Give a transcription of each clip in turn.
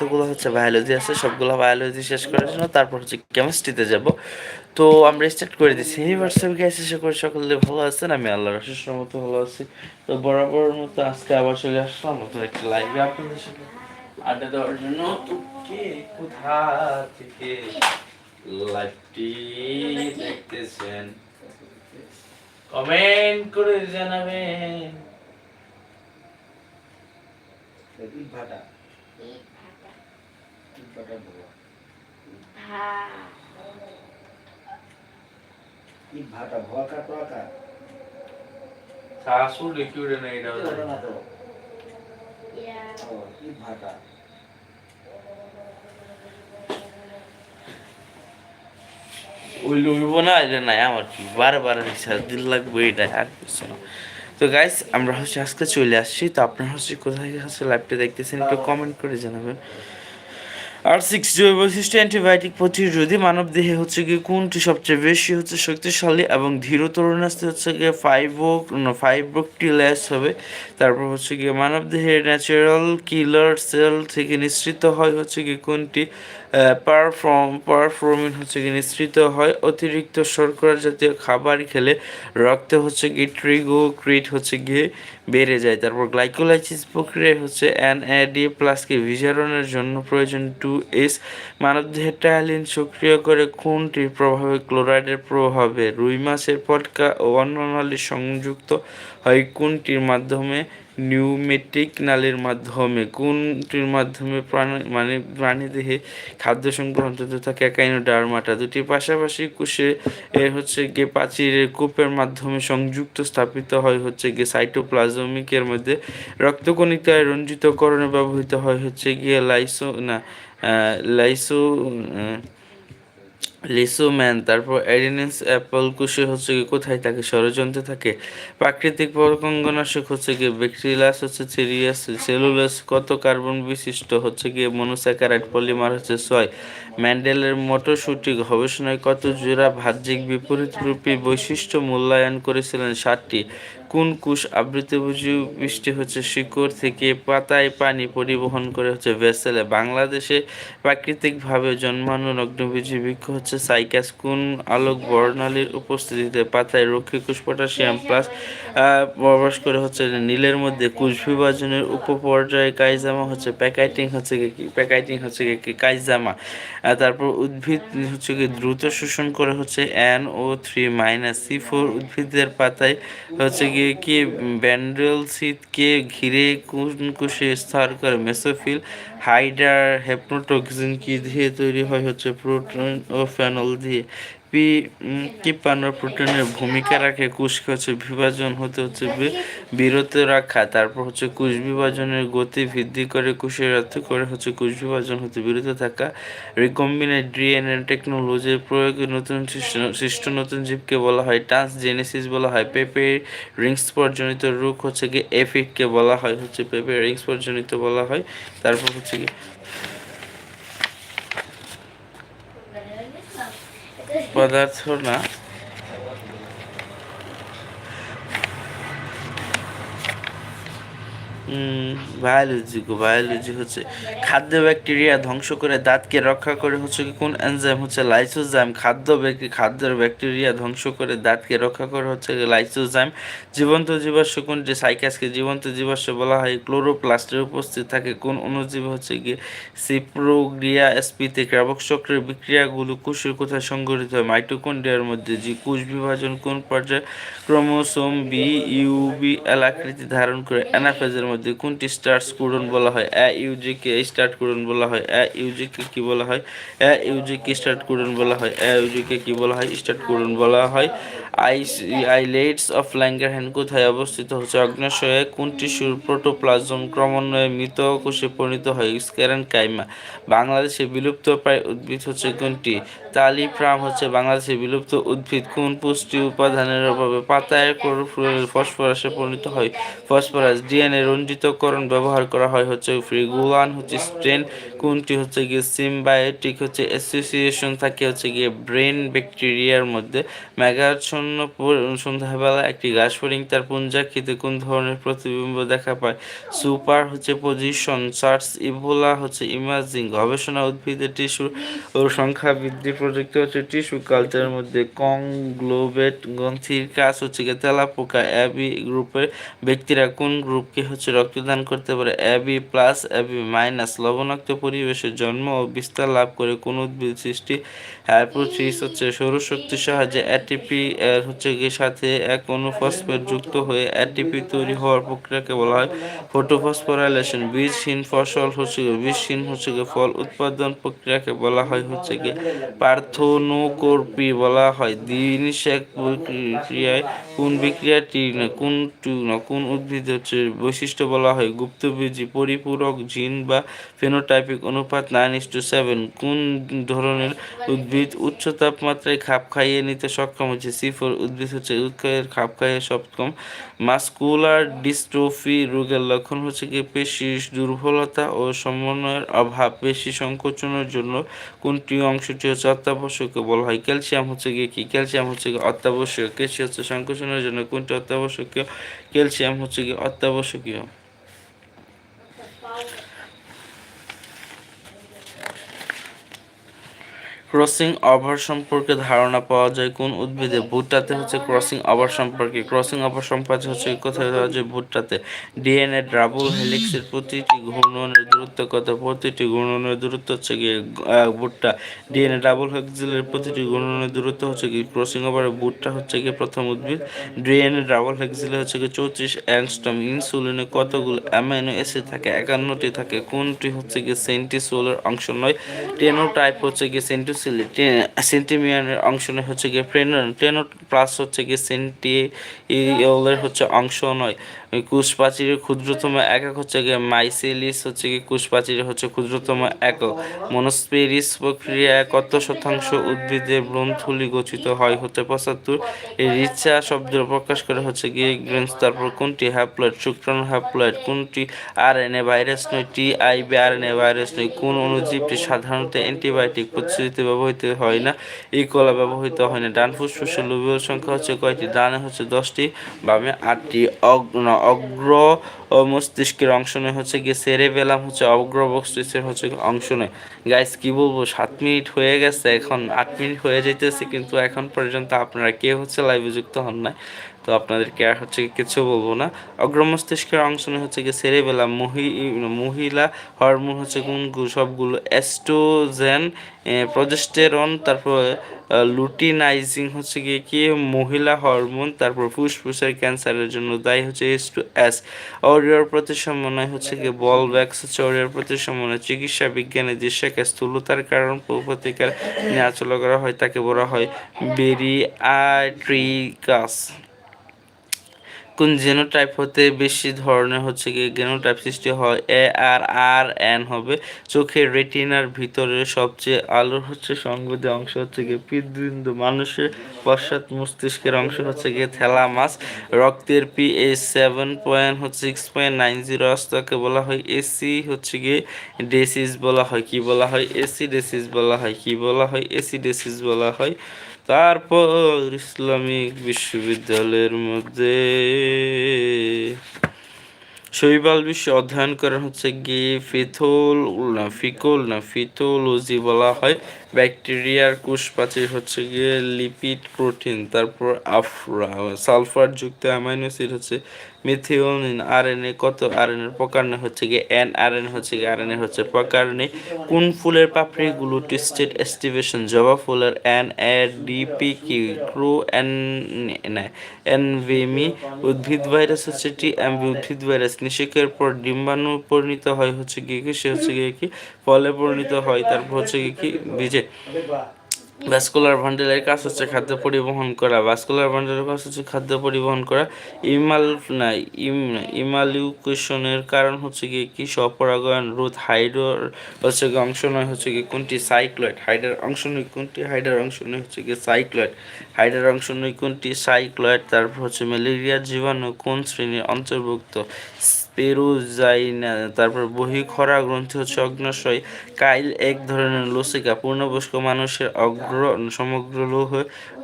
এতগুলো হচ্ছে বায়োলজি আছে, সবগুলো বায়োলজি শেষ করার জন্য তারপর হচ্ছে কেমিস্ট্রিতে যাব। তো আমরা স্টার্ট করে দিচ্ছি। এই হোয়াটসঅ্যাপ গ্যাস এসে করে সকলে ভালো আছেন। আমি আল্লাহ রসের মতো ভালো আছি। তো বরাবর মতো আজকে আবার চলে আসলাম নতুন একটা লাইভে আপনাদের সাথে আড্ডা দেওয়ার জন্য। তো কে কোথা থেকে লাইভটি দেখতেছেন? কমেন্ট করে জানাবেন। ভাটা। ভাটা ভাটা ভকা টকা শাশু লিখি না এটা না তো। ও ই ভাটা। ওই লইব না এটা নাই আমার কি বারবার দিল লাগবে এটা আর কিছু না। তো গাইস আমরা হচ্ছে আজকে চলে আসছি তো আপনারা হচ্ছে কোথায় হচ্ছে লাইভটা দেখতেছেন একটু কমেন্ট করে জানাবেন। আর সিক্স জৈব বৈশিষ্ট্য, অ্যান্টিবায়োটিক প্রতিরোধী মানব দেহে হচ্ছে গিয়ে কোনটি সবচেয়ে বেশি হচ্ছে শক্তিশালী এবং ধীর তরুণাস্তে হচ্ছে গিয়ে ফাইভো ফাইব্রোকটিলাস হবে। তারপর হচ্ছে গিয়ে মানব দেহের ন্যাচারাল কিলার সেল থেকে নিঃসৃত হয় হচ্ছে গিয়ে কোনটি? পারফর্ম পারফর্মিন হচ্ছে গিয়ে নিঃসৃত হয়। অতিরিক্ত শর্করা জাতীয় খাবার খেলে রক্তে হচ্ছে গিয়ে ট্রিগোক্রিট হচ্ছে গিয়ে বেড়ে যায়। তারপর গ্লাইকোলাইসিস প্রক্রিয়া হচ্ছে এনএডি প্লাসকে বিজারণের জন্য প্রয়োজন টু এস মানবদেহের টায়ালিন সক্রিয় করে কোনটির প্রভাবে ক্লোরাইডের প্রভাবে রুই মাছের পটকা ও অন্ননালী সংযুক্ত হয়। কোনটির মাধ্যমে নিউমেটিক নালীর মাধ্যমে, কোনটির মাধ্যমে প্রাণী মানে প্রাণী দেহে খাদ্য সংগ্রহণ হতে থাকে ডারমাটা? দুটি পাশাপাশি কোষে এ হচ্ছে গিয়ে প্রাচীরের কূপের মাধ্যমে সংযুক্ত স্থাপিত হয় হচ্ছে গিয়ে সাইটোপ্লাজমিকের মধ্যে। রক্তকণিকায় রঞ্জিতকরণে ব্যবহৃত হয় হচ্ছে গিয়ে লাইসো, না লাইসো লিসোম্যান তারপর অ্যাডিনেন্স অ্যাপল, কুশি হচ্ছে কি কোথায় থাকে? ষড়যন্ত্রে থাকে। প্রাকৃতিক পরকঙ্গনাশক হচ্ছে কি ব্যাকটেরিয়াস হচ্ছে সিরিয়াস, সেলুলাস, কত কার্বন বিশিষ্ট হচ্ছে গিয়ে মনোস্যাকারাইড পলিমার হচ্ছে ছয়। ম্যান্ডেলের মটরশুটি গবেষণায় কত জোড়া বাহ্যিক বিপরীতরূপী বৈশিষ্ট্য মূল্যায়ন করেছিলেন ষাটটি? কোন কুশ আবৃত বৃষ্টি হচ্ছে? শিকড় থেকে পাতায় পানি পরিবহন করে হচ্ছে ভেসেলে। বাংলাদেশে প্রাকৃতিকভাবে জন্মানো নগ্নবীজি বৃক্ষ হচ্ছে সাইকাস। কোন আলোক বর্ণালীর উপস্থিতিতে পাতায় রক্ষীকুশ পটাশিয়াম প্লাস প্রবেশ করে হচ্ছে নীলের মধ্যে কুশ বিভাজনের উপপর্যায়ে কাইজামা হচ্ছে প্যাকাইটিং হচ্ছে কি প্যাকাইটিং হচ্ছে কি কাইজামা। তারপর উদ্ভিদ হচ্ছে কি দ্রুত শোষণ করে হচ্ছে N O three minus C four উদ্ভিদের পাতায় হচ্ছে গিয়ে কি ব্যান্ডেল শীতকে ঘিরে কোন কোষে স্তর করে? মেসোফিল হাইডার হেপনোটক্সিন কি দিয়ে তৈরি হয়? হচ্ছে প্রোটিন ও ফেনল দিয়ে। পি কিপানো প্রোটিনের ভূমিকা রাখে? কোষকে হচ্ছে বিভাজন, হতে হচ্ছে বিরত রাখা। তারপর হচ্ছে কোষ বিভাজনের গতি বৃদ্ধি করে কোষের অর্থ করে হচ্ছে কোষ বিভাজন, হতে বিরত থাকা। রিকম্বিনেট ডিএনএ টেকনোলজির প্রয়োগে নতুন সৃষ্ট নতুন জীবকে বলা হয় ট্রান্সজেনেসিস বলা হয়। পেপে রিংস জনিত রোগ হচ্ছে কি এফিককে বলা হয়, হচ্ছে পেপে রিংস জনিত বলা হয়। তারপর হচ্ছে কি পদার্থ না। বায়োলজি গো বায়োলজি হচ্ছে খাদ্য ব্যাকটেরিয়া ধ্বংস করে দাঁতকে রক্ষা করে হচ্ছে কি কোন এনজাইম হচ্ছে লাইসোজাইম খাদ্য খাদ্যের ব্যাকটেরিয়া ধ্বংস করে দাঁতকে রক্ষা করে হচ্ছে লাইসোজাইম জীবন্ত জীবাশ্ম যে সাইকাসকে জীবন্ত জীবাশ্ম বলা হয় ক্লোরোপ্লাস্টের উপস্থিত থাকে, কোন অণুজীব হচ্ছে গিয়ে সিপ্রোগ্রিয়া এসপিতে ক্রাবক চক্রের বিক্রিয়াগুলো কোষের কোথায় সংঘটিত হয়? মাইটোকন্ড্রিয়ার মধ্যে যে কোষ বিভাজন কোন পর্যায়ে ক্রোমোসোম বি ইউবি এল আকৃতি ধারণ করে? অ্যানাফেজের মধ্যে। মধ্যে কোনটি স্টার্ট কোডন বলা হয়? এ ইউজিকে স্টার্ট কোডন বলা হয়। এ ইউজিকে কি বলা হয়? এ ইউজিকে স্টার্ট কোডন বলা হয়। এ ইউজিকে কি বলা হয়? স্টার্ট কোডন বলা হয়। আইলেটস অফ ল্যাঙ্গারহ্যান্ড কোথায় অবস্থিত হচ্ছে। অগ্নাশয়ে কোন টিস্যুর প্রোটোপ্লাজম ক্রমান্বয়ে মৃত কোষে পরিণত হয়? Sclerenchyma. বাংলাদেশে বিলুপ্ত প্রায় উদ্ভিদ হচ্ছে কোনটি? তালিপ্রাম হচ্ছে বাংলাদেশে বিলুপ্ত উদ্ভিদ। কোন পুষ্টি উপাদানের অভাবে পাতায় ফসফরাসে পরিণত হয়? ফসফরাস ডিএনএ রঞ্জিতকরণ ব্যবহার করা হয় হচ্ছে ফ্রিগুলান, হচ্ছে স্ট্রেন কোনটি হচ্ছে গিয়ে সিমবায়োটিক হচ্ছে অ্যাসোসিয়েশন থাকে হচ্ছে গিয়ে ব্রেন ব্যাকটেরিয়ার মধ্যে। মেঘাচ্ছন্ন সন্ধ্যাবেলা একটি গাছ ফড়িং তার পুঞ্জাক্ষিতে কোন ধরনের প্রতিবিম্ব দেখা পায়? সুপার হচ্ছে পজিশন সার্চ ইভোলা হচ্ছে ইমাজিং গবেষণা উদ্ভিদের টিস্যু ও সংখ্যা বৃদ্ধি প্রযুক্তি হচ্ছে টিস্যু কালচারের মধ্যে কংগ্লোবেট গ্রন্থির কাজ হচ্ছে গিয়ে তেলাপোকা অ্যাবি গ্রুপের ব্যক্তিরা কোন গ্রুপকে হচ্ছে রক্তদান করতে পারে? অ্যাবি প্লাস অ্যাবি মাইনাস লবণাক্ত পরিবেশে জন্ম ও বিস্তার লাভ করে কোন উদ্ভিদ সৃষ্টি হাইপোথিস হচ্ছে সৌরশক্তির সাহায্যে অ্যাটিপি এর হচ্ছে সাথে এক অনুফসফেট যুক্ত হয়ে অ্যাটিপি তৈরি হওয়ার প্রক্রিয়াকে বলা হয় ফটোফসফোরাইলেশন বীজহীন ফসল হচ্ছে বীজহীন হচ্ছে ফল উৎপাদন প্রক্রিয়াকে বলা হয় হচ্ছে গিয়ে পার্থনোকর্পি বলা হয়। দ্বিনিষেক প্রক্রিয়ায় কোন বিক্রিয়াটি না, কোনটি না, কোন উদ্ভিদ হচ্ছে বৈশিষ্ট্য বলা হয়? গুপ্তবীজি পরিপূরক জিন বা ফেনোটাইপিক অনুপাত নাইন ইস টু সেভেন কোন ধরনের উদ্ভিদ উচ্চ তাপমাত্রায় খাপ খাইয়ে নিতে সক্ষম হচ্ছে? সি ফোর উদ্ভিদ হচ্ছে উৎকের খাপ খাইয়ে সক্ষম মাস্কুলার ডিস্ট্রফি রোগের লক্ষণ হচ্ছে কি? পেশি দুর্বলতা ও সমন্বয়ের অভাব। পেশি সংকোচনের জন্য কোনটি অংশটি হচ্ছে অত্যাবশ্যকীয় বলা হয়? ক্যালসিয়াম হচ্ছে গিয়ে কি? ক্যালসিয়াম হচ্ছে গিয়ে অত্যাবশ্যক পেশি হচ্ছে সংকোচনের জন্য কোনটি অত্যাবশ্যকীয়? ক্যালসিয়াম হচ্ছে গিয়ে অত্যাবশ্যকীয়। ক্রসিং ওভার সম্পর্কে ধারণা পাওয়া যায়। কোন উদ্ভিদে? ভুট্টাতে হচ্ছে ক্রসিং ওভার সম্পর্কে। ক্রসিং ওভার সম্পর্কে হচ্ছে কোথায় পাওয়া যায়? ভুট্টাতে। ডিএনএ ডাবল হেলিক্সের প্রতিটি ঘূর্ণনের দূরত্ব কত? প্রতিটি ঘূর্ণনের দূরত্ব হচ্ছে গিয়ে ভুট্টা। ডিএনএ ডাবল হেক্সিলের প্রতিটি ঘূর্ণনের দূরত্ব হচ্ছে কি ক্রসিং ওভার ভুট্টা হচ্ছে গিয়ে প্রথম উদ্ভিদ। ডিএনএ ডাবল হেক্সিলে হচ্ছে গিয়ে চৌত্রিশ অ্যাংস্টম ইনসুলিনে কতগুলো অ্যামাইনো অ্যাসিড থাকে? একান্নটি থাকে। কোনটি হচ্ছে গিয়ে সেন্টিসোলের অংশ নয়। টেনোটাইপ হচ্ছে গিয়ে সেন্টিসিলি সেন্টিমিয়ানের অংশ নয় হচ্ছে গিয়ে টেনো প্লাস হচ্ছে গিয়ে সেন্টিওলের হচ্ছে অংশ নয়। ওই কুশ প্রাচীরের ক্ষুদ্রতম একক হচ্ছে গিয়ে মাইসেলিস, হচ্ছে গিয়ে কুশ প্রাচীরের হচ্ছে ক্ষুদ্রতম একক। মনোস্পেরিস প্রক্রিয়ায় কত শতাংশ উদ্ভিদের গ্রন্থুলি গঠিত হয় হচ্ছে পঁচাত্তর। রিচা শব্দ প্রকাশ করে হচ্ছে গিয়ে গ্রেন্স তারপর কোনটি? হ্যাপ্লয়েড শুক্রাণু হ্যাপ্লয়েড কোনটি? আর এন এ ভাইরাস নয় টি আই আইবি আর এন এ ভাইরাস নয়। কোন অণুজীবটি সাধারণত অ্যান্টিবায়োটিক প্রতিশ্রুতিতে ব্যবহৃত হয় না? এই কলা ব্যবহৃত হয় না। ডান ফুসফুসের লোভীয় সংখ্যা হচ্ছে কয়টি? ডানে হচ্ছে দশটি, বামে আটটি। অগ্র অগ্র মস্তিষ্কের অংশ নেয়, হচ্ছে গিয়ে সেরেবেলাম হচ্ছে অগ্র মস্তিষ্কের হচ্ছে অংশ নেয়। গাইস কি বলব? সাত মিনিট হয়ে গেছে, এখন আট মিনিট হয়ে যাইতেছে, কিন্তু এখন পর্যন্ত আপনারা কে হচ্ছে লাইভে যুক্ত হন না তো আপনাদেরকে আর হচ্ছে কিছু বলব না। অগ্র মস্তিষ্কের অংশ হচ্ছে কি সেরেবেলা মহি, মহিলা হরমোন হচ্ছে কোনগুলো সবগুলো এস্ট্রোজেন প্রজেস্টেরন তারপর লুটিনাইজিং হচ্ছে গিয়ে কি? মহিলা হরমোন তারপর ফুসফুসের ক্যান্সারের জন্য দায়ী হচ্ছে এস টু এস অরিয়র প্রতিসমন্বয় হচ্ছে গিয়ে বল ব্যাক্স হচ্ছে অরিয়র প্রতিসমন্বয় চিকিৎসা বিজ্ঞানে যে শেখা স্থূলতার কারণ প্রতিকার নিয়ে আচরণ করা হয়, তাকে বলা হয় বেরিয়াট্রিকাস কোন জেনোটাইপ হতে বেশি ধরনের হচ্ছে কি জেনোটাইপ সৃষ্টি হয়? এ আর আর এন হবে। চোখের রেটিনার ভিতরে সবচেয়ে আলোর হচ্ছে সংবেদী অংশ হচ্ছে গিয়ে পিতবিন্দু মানুষের পশ্চাৎ মস্তিষ্কের অংশ হচ্ছে গিয়ে থ্যালামাস রক্তের পিএইচ সেভেন পয়েন্ট হচ্ছে সিক্স পয়েন্ট নাইন জিরো তাকে বলা হয়। এসি হচ্ছে গিয়ে ডেসিস বলা হয়। কি বলা হয়? এসি ডেসিস বলা হয়। কি বলা হয়? এসি ডেসিস বলা হয়। তারপর ইসলামিক বিশ্ববিদ্যালয়ের মধ্যে শৈবাল বিশ্ব অধ্যয়ন করা হচ্ছে গিয়ে ফিথল না ফিকল না ফিথোলজি বলা হয়। ব্যাকটেরিয়ার কোষপ্রাচীর হচ্ছে গিয়ে লিপিড প্রোটিন, তারপর আফরা সালফার যুক্ত অ্যামাইনো অ্যাসিড হচ্ছে মিথিওনিন, আরএনএ, কত আরএনএ প্রকার নেই হচ্ছে গিয়ে এন আরএনএ হচ্ছে গিয়ে আরএনএ হচ্ছে প্রকার নেই কোন ফুলের পাপড়িগুলো টেস্টেড এস্টিভেশন জবা ফুলের এন এ ডিপি কি? ক্রো এন এনভেমি। উদ্ভিদ ভাইরাস হচ্ছে টি এমভি উদ্ভিদ ভাইরাস নিষেকের পর ডিম্বাণু পরিণত হয় হচ্ছে গিয়ে কি? সে হচ্ছে গিয়ে কি? ফলে পরিণত হয়, তারপর হচ্ছে গিয়ে কি? বীজে ভাস্কুলার ভান্ডেলের কাজ হচ্ছে খাদ্য পরিবহন করা। ভাস্কুলার ভান্ডেলের কাজ হচ্ছে খাদ্য পরিবহন করা। ইমাল না ইম ইমালিউকেশনের কারণ হচ্ছে গিয়ে কি? স্বপরাগায়ন রোধ হাইড্রোর হচ্ছে গিয়ে অংশ নয়, হচ্ছে গিয়ে কোনটি? সাইক্লয়েড। হাইডার অংশ নয়, কোনটি? হাইডার অংশ নয়, হচ্ছে গিয়ে সাইক্লয়েড। হাইডার অংশ নয়, কোনটি? সাইক্লয়েড। তারপর হচ্ছে ম্যালেরিয়ার জীবাণু কোন শ্রেণির অন্তর্ভুক্ত? স্পেরোজাইনা, তারপর বহিখরা গ্রন্থি হচ্ছে অগ্নাশয় কাইল এক ধরনের লসিকা, পূর্ণবয়স্ক মানুষের অগ্র, সমগ্র লৌহ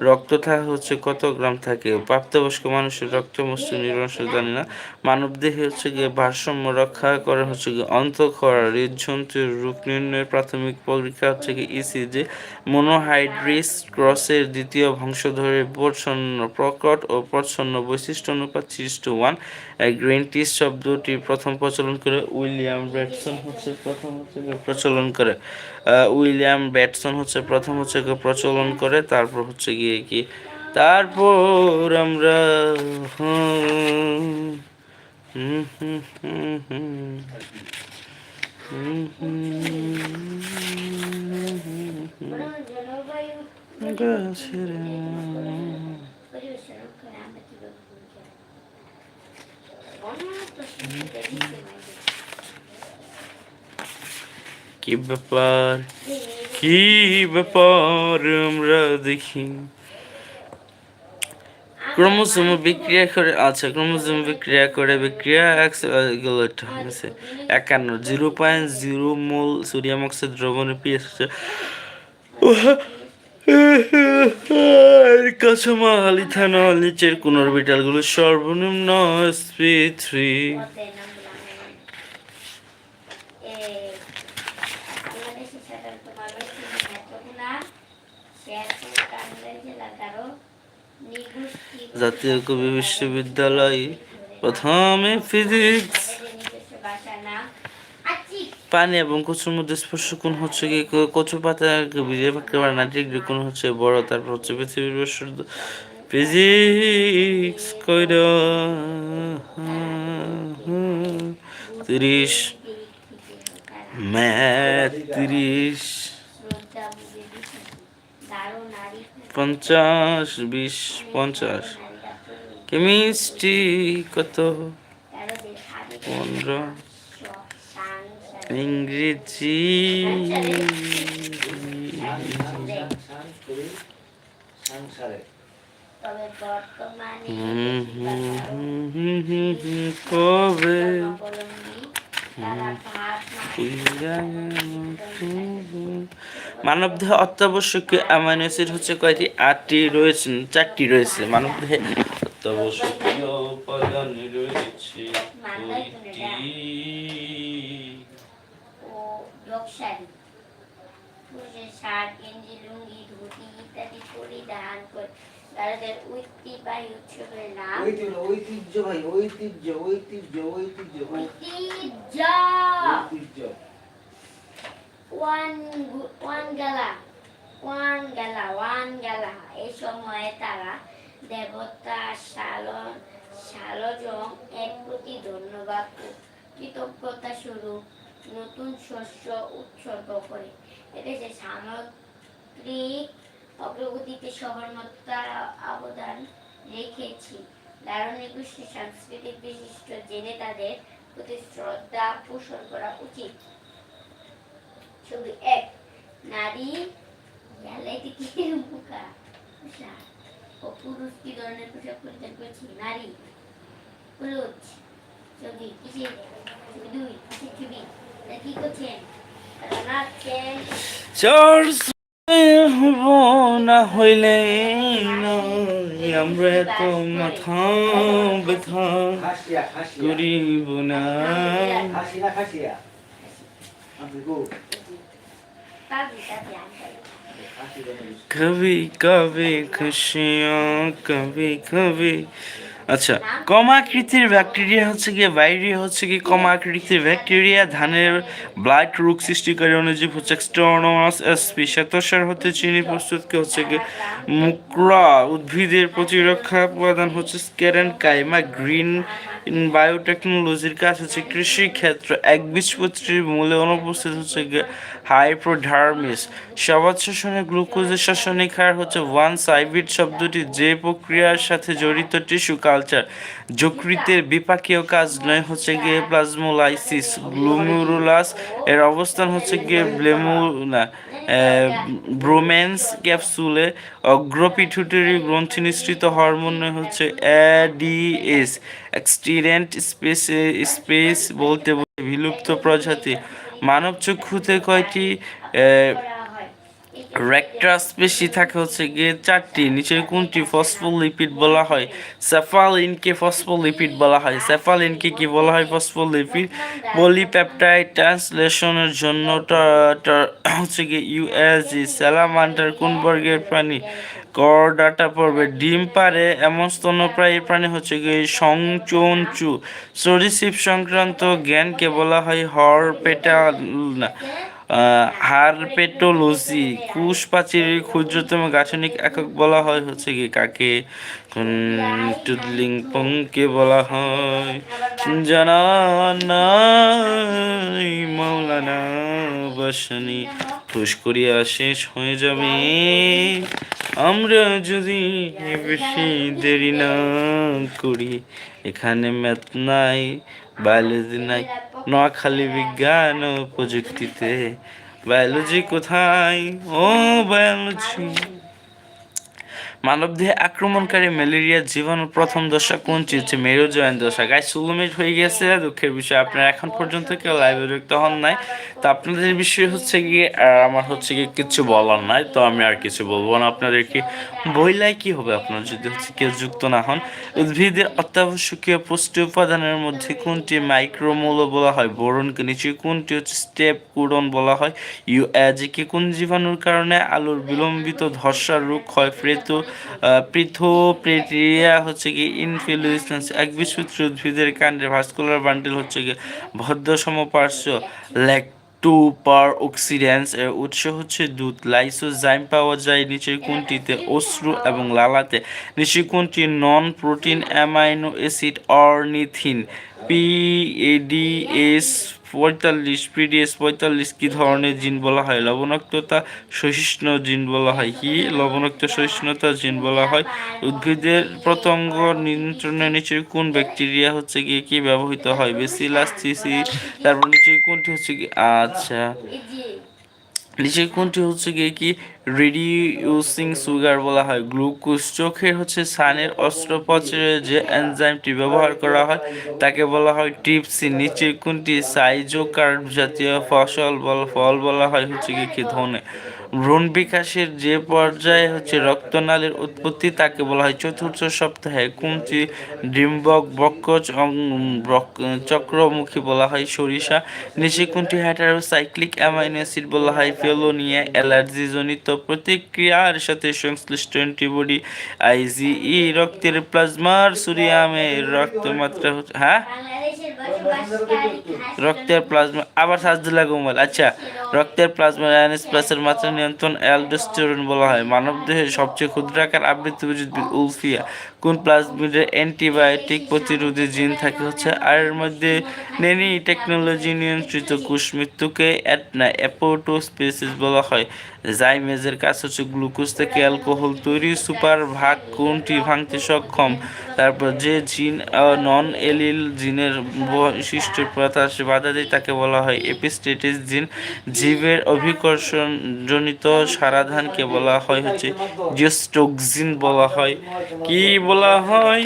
রক্ত থাকে হচ্ছে কত গ্রাম থাকে? প্রাপ্তবয়স্ক মানুষের রক্ত মস্ত নিরংশ জানি না। মানব দেহে হচ্ছে গিয়ে ভারসাম্য রক্ষা করে হচ্ছে গিয়ে অন্তঃক্ষরা হৃদযন্ত্রের রূপ নির্ণয়ের প্রাথমিক পরীক্ষা হচ্ছে কি ইসিজি মনোহাইড্রিস ক্রসের দ্বিতীয় বংশধরের প্রচ্ছন্ন প্রকট ও প্রচ্ছন্ন বৈশিষ্ট্য অনুপাত থ্রিস টু ওয়ান গ্রেন্টিস শব্দটি প্রথম প্রচলন করে উইলিয়াম ব্যাটসন হচ্ছে প্রথম হচ্ছে প্রচলন করে উইলিয়াম ব্যাটসন হচ্ছে প্রথম হচ্ছে প্রচলন করে তারপর হচ্ছে গিয়ে কি তারপর আমরা গাছের কি ব্যাপার? কি ব্যাপার আমরা দেখি? ক্রোমোসোম বিক্রিয়া করে আচ্ছা ক্রোমোসোম বিক্রিয়া করে বিক্রিয়া এগুলো হয়েছে। একান্ন, zero point zero mole sodium oxide দ্রবণের পিএস কাছামা হালিথানল নিচের কোন অরবিটালগুলো সর্বনিম্ন এসপি থ্রি জাতীয় কবি বিশ্ববিদ্যালয় প্রথমে ফিজিক্স পানি এবং কচুর মধ্যে স্পর্শ কোন হচ্ছে কি কচু পাতা বিজয় একেবারে না, ডিগ্রি কোন হচ্ছে বড়, তারপর হচ্ছে পৃথিবীর ফিজিক্স কইর, তিরিশ, ম্যাথ তিরিশ, পঞ্চাশ, বিশ, পঞ্চাশ, কেমিস্ট্রি কত, পনেরো ইংরেজি। কবে? মানব দেহে অত্যাবশ্যকীয় অ্যামাইনো অ্যাসিড হচ্ছে কয়টি? আটটি রয়েছে চারটি রয়েছে। মানব দেহে অত্যাবশ্যকীয় উপাদান রয়েছে কয়টি ও যোগসারি পুরুষের শার্ট গেঞ্জি লুঙ্গি ধুতি ইত্যাদি পরিধান করে। তাদের ঐতিহ্যবাহী উৎসবের নাম ঐতিহ্য ঐতিহ্য ঐতিহ্য ঐতিহ্য ঐতিহ্য ঐতিহ্য। ঐতিহ্য। ওয়ান ওয়ান গালা ওয়ান গালা ওয়ান গালা। এই সময়ে তারা দেবতা সালন সালজং এক প্রতি ধন্যবাদ কৃতজ্ঞতা স্বরূপ নতুন শস্য উৎসর্গ করে। এদেশে সামগ্রিক অগ্রগতিতে সহমতার অবদান রেখেছি। দারুণী গোষ্ঠী সাংস্কৃতিক বিশিষ্ট জেনে তাদের প্রতি শ্রদ্ধা পোষণ করা উচিত। ছবি এক, নারী মুখা ও পুরুষ কি ধরনের পোশাক পরিধান করেছে নারী। পুরুষ ছবি, কিসের? ছবি দুই, কিসের ছবি? কি করছেন? না হইলে আমরা এত মাথা ব্যথা করিব না কবি কবি খুশিয়াঁ কবি কবি আচ্ছা কমাকৃতির ব্যাকটেরিয়া হচ্ছে গিয়ে ভাইরিয়া হচ্ছে কি কমাকৃতির ব্যাকটেরিয়া, ধানের ব্লাড রোগ সৃষ্টিকারী অনুজীব হচ্ছে স্টোনোমাস এসপি শ্বেতসার হতে চিনি প্রস্তুতকে হচ্ছে গিয়ে মুক্রা উদ্ভিদের প্রতিরক্ষা উপাদান হচ্ছে স্কেরেন কাইমা গ্রিন বায়োটেকনোলজির কাজ হচ্ছে কৃষি ক্ষেত্র একবীজপত্রীর মূলে অনুপস্থিত হচ্ছে হাইপ্রোডার্মিস সবাদ শোষণে গ্লুকোজের রাসায়নিক হার হচ্ছে ওয়ান সাইবিট শব্দটি যে প্রক্রিয়ার সাথে জড়িত টিস্যু কালচার। যকৃতের বিপাকীয় কাজ নয়, হচ্ছে গিয়ে প্লাজমোলাইসিস। গ্লুমেরুলাস এর অবস্থান হচ্ছে গিয়ে ব্লেমু না ব্রোমেন্স ক্যাপসুলে। অগ্রপিঠুটারি গ্রন্থি নিঃসৃত হরমোন হচ্ছে অ্যাডিএস। এক্সটিরেন্ট স্পেস স্পেস বলতে বোঝায় বিলুপ্ত প্রজাতি। মানব চক্ষুতে কয়টি রেক্টাস পেশি থাকে হচ্ছে গিয়ে চারটি, নিচের কোনটি ফসফোলিপিড বলা হয়? সেফালিনকে ফসফোলিপিড বলা হয়। সেফালিনকে কি বলা হয় ফসফোলিপিড? পলিপেপটাইড ট্রান্সলেশনের জন্য হচ্ছে গিয়ে ইউএসজি স্যালামান্ডার কোন বর্গের প্রাণী? করডাটা পড়বে, ডিম পারে এমন স্তন্যপ্রায়ী প্রাণী হচ্ছে গিয়ে সংচঞ্চু সরীসৃপ সংক্রান্ত জ্ঞানকে বলা হয় হরপেটা না হারপেটোলজি কুশ প্রাচীরের ক্ষুদ্রতম গাঠনিক একক বলা হয়, হচ্ছে কি কাকে? টুদলিং পংকে বলা হয়। জানা নাই মাওলানা বাসানি, হুশ করিয়া শেষ হয়ে যাবে। আমরা যদি বেশি দেরি না করি, এখানে ম্যাথ নাই বায়োলজি নাই নোয়াখালী বিজ্ঞান ও প্রযুক্তিতে। বায়োলজি কোথায়? ও বায়োলজি মানবদেহে আক্রমণকারী ম্যালেরিয়া জীবাণুর প্রথম দশা কোনটি হচ্ছে মেরুজয়ন দশা। গায়ে ষোলো মিনিট হয়ে গেছে, দুঃখের বিষয়। আপনারা এখন পর্যন্ত কেউ লাইভে যুক্ত হন নাই। তো আপনাদের বিষয় হচ্ছে গিয়ে আমার হচ্ছে গিয়ে কিছু বলার নাই, তো আমি আর কিছু বলব না। আপনাদেরকে বইলাই কি হবে আপনার যদি হচ্ছে কেউ যুক্ত না হন? উদ্ভিদের অত্যাবশ্যকীয় পুষ্টি উপাদানের মধ্যে কোনটি মাইক্রোমৌল বলা হয়? বোরনকে নিচে কোনটি হচ্ছে স্টেপ কুডন বলা হয়? ইউ ইউএজিকে কোন জীবাণুর কারণে আলুর বিলম্বিত ধর্ষার রোগ হয়? প্রেতো পৃথোপ্রেটিয়া হচ্ছে কি ইনফ্লুয়েন্স একবিসূত্র উদ্ভিদের কাণ্ডে ভাস্কুলার বান্ডেল হচ্ছে কি ভদ্র সমপার্শ্ব ল্যাকটো পার অক্সিডেন্স এর উৎস হচ্ছে দুধ। লাইসোজাইম পাওয়া যায় নিচের কোনটিতে অশ্রু এবং লালাতে। নিচের কোনটি non protein amino acid ornithine পিএডিএস পঁয়তাল্লিশ পিডিএস পঁয়তাল্লিশ কি ধরনের জিন বলা হয়? লবণাক্ততা সহিষ্ণু জিন বলা হয়। কি? লবণাক্ত সহিষ্ণুতা জিন বলা হয়। উদ্ভিদের পতঙ্গ নিয়ন্ত্রণের নিচে কোন ব্যাকটেরিয়া হচ্ছে গিয়ে কি ব্যবহৃত হয়? বেসিলাস থিসি তারপর নিচে কোনটি হচ্ছে কি আচ্ছা। নিচের কোনটি হচ্ছে গিয়ে কি? রিডিউসিং সুগার বলা হয়। গ্লুকোজ চোখের হচ্ছে সানের অস্ত্রোপচারে যে এনজাইমটি ব্যবহার করা হয়, তাকে বলা হয় টিপসি নিচের কোনটি? সাইজোকার্ড জাতীয় ফসল বল, ফল বলা হয় হচ্ছে গিয়ে কি ধনে। ভ্রূণ বিকাশের যে পর্যায়ে হচ্ছে রক্তনালীর উৎপত্তি, তাকে বলা হয় চতুর্থ সপ্তাহে কুঞ্চি, ডিম্বক বক্ষ চং- বক- চক্রমুখী বলা হয় সরিষা, নিচে কোনটি হ্যাটারোসাইক্লিক অ্যামাইনো অ্যাসিড বলা হয় ফেলোনিয়া অ্যালার্জি জনিত প্রতিক্রিয়ার সাথে সংশ্লিষ্ট অ্যান্টিবডি আইজিই রক্তের প্লাজমার সোডিয়ামের রক্তমাত্রা হ্যাঁ? রক্তের প্লাজমা, আবার দিলা গোমাল আচ্ছা রক্তের প্লাজমা প্লাসের মাত্রা নিয়ন্ত্রণ অ্যালডোস্টেরন বলা হয়। মানবদেহের সবচেয়ে ক্ষুদ্রাকার আবৃত্তি উদ্ভিদ উলফিয়া। কোন প্লাজমিডের অ্যান্টিবায়োটিক প্রতিরোধী জিন থাকে হচ্ছে আর এর মধ্যে নেনি টেকনোলজি নিয়ন্ত্রিত কোষ মৃত্যুকে অ্যাটনা, অ্যাপোটোস্পেসিস বলা হয়। জাইমেজের কাজ হচ্ছে গ্লুকোজ থেকে অ্যালকোহল তৈরি, সুপার ভাগ কোনটি ভাঙতে সক্ষম? তারপর যে জিন নন এলিল জিনের বৈশিষ্ট্যের প্রতাশে বাধা দেয় তাকে বলা হয় এপিস্টেটিস জিন। জীবের অভিকর্ষণ জনিত সারাধানকে বলা হয় হচ্ছে জিওস্টোক্সিন বলা হয়। কি বলা হয়?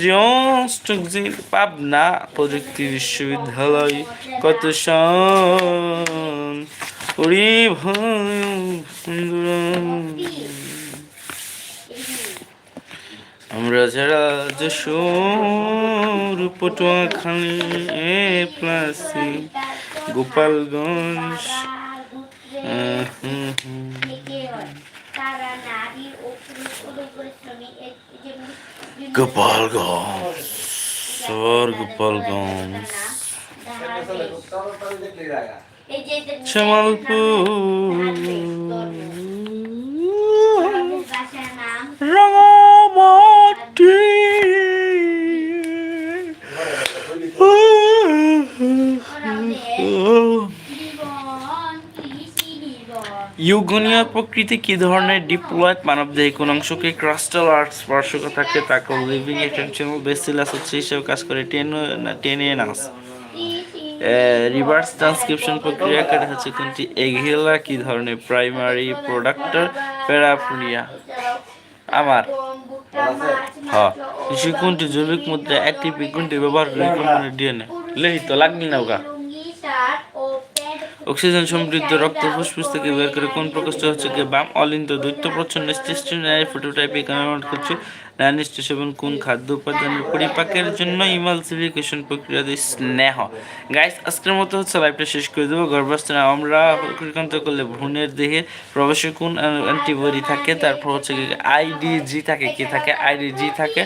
জিওস্টোক্সিন পাবনা প্রযুক্তি বিশ্ববিদ্যালয় কত সন? ওরে ভাই আমরা যারা যশোর পটুয়াখালী এ প্লাসি গোপালগঞ্জ গোপালগঞ্জ সর গোপালগঞ্জ। নাম রাঙামাটি প্রকৃতি কি ধরনের ডিপ্লয়েড মানবদেহে? কোন অংশকে ক্রাস্টাল আর্ট স্পর্শক থাকে? তাকে লিভিং এটেনশনাল বেসিলাস হচ্ছে হিসেবে কাজ করে। টেন টেনিয়ানাস রিভার্স ট্রান্সক্রিপশন প্রক্রিয়াকারী হচ্ছে কোনটি এঘেলা কি ধরনের প্রাইমারি প্রোডাক্টর প্যারাফুনিয়া আমার। হ্যাঁ কৃষি জৈবিক মুদ্রা একটি কোনটি? ব্যবহার করে কোন ডিএনএ? লেহি তো লাগলি না ওগা অক্সিজেন সমৃদ্ধ রক্ত, ফুসফুস থেকে বের করে কোন প্রকোষ্ঠ হচ্ছে কি বাম, অলিন্দ, দৈত্য, প্রচ্ছন্ন, স্টেশনারি ফটোটাইপে কনভার্ট করছে রানিস্টেশ এবং কোন খাদ্য উপাদানের পরিপাকের জন্য ইমালসিফিকেশন প্রক্রিয়াতে স্নেহ। গাইস আজকের মতো হচ্ছে লাইভটা শেষ করে দেবো। গর্ভাবস্থানে আমরা পরিকান্ত করলে ভ্রূণের দেহে প্রবেশে কোন অ্যান্টিবডি থাকে? তারপর হচ্ছে আইডিজি থাকে, কি থাকে? আইডিজি থাকে।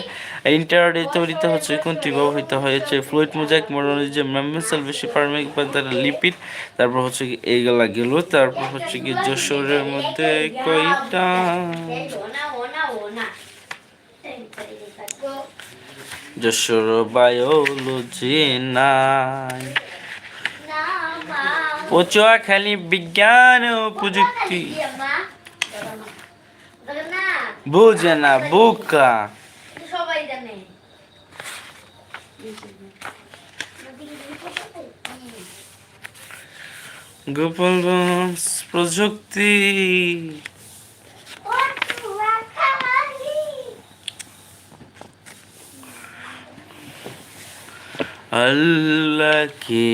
ইন্টারডি তৈরিতে হচ্ছে কোনটি ব্যবহৃত হয়েছে? ফ্লুইড মোজাইক মডার্নিজম ম্যামেসেল বেশি পারমিক উপাদান লিপিড তারপর হচ্ছে কি এইগুলা গেল। তারপর হচ্ছে কি যশোরের মধ্যে কয়টা? যশোর বায়োলজি নাই। পচুয়াখালী বিজ্ঞান ও প্রযুক্তি। বুঝে না বুকা। সবাই প্রযুক্তি। আল্লাহকে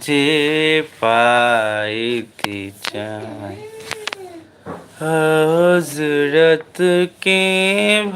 যে পাইতে চায়। হজরত কে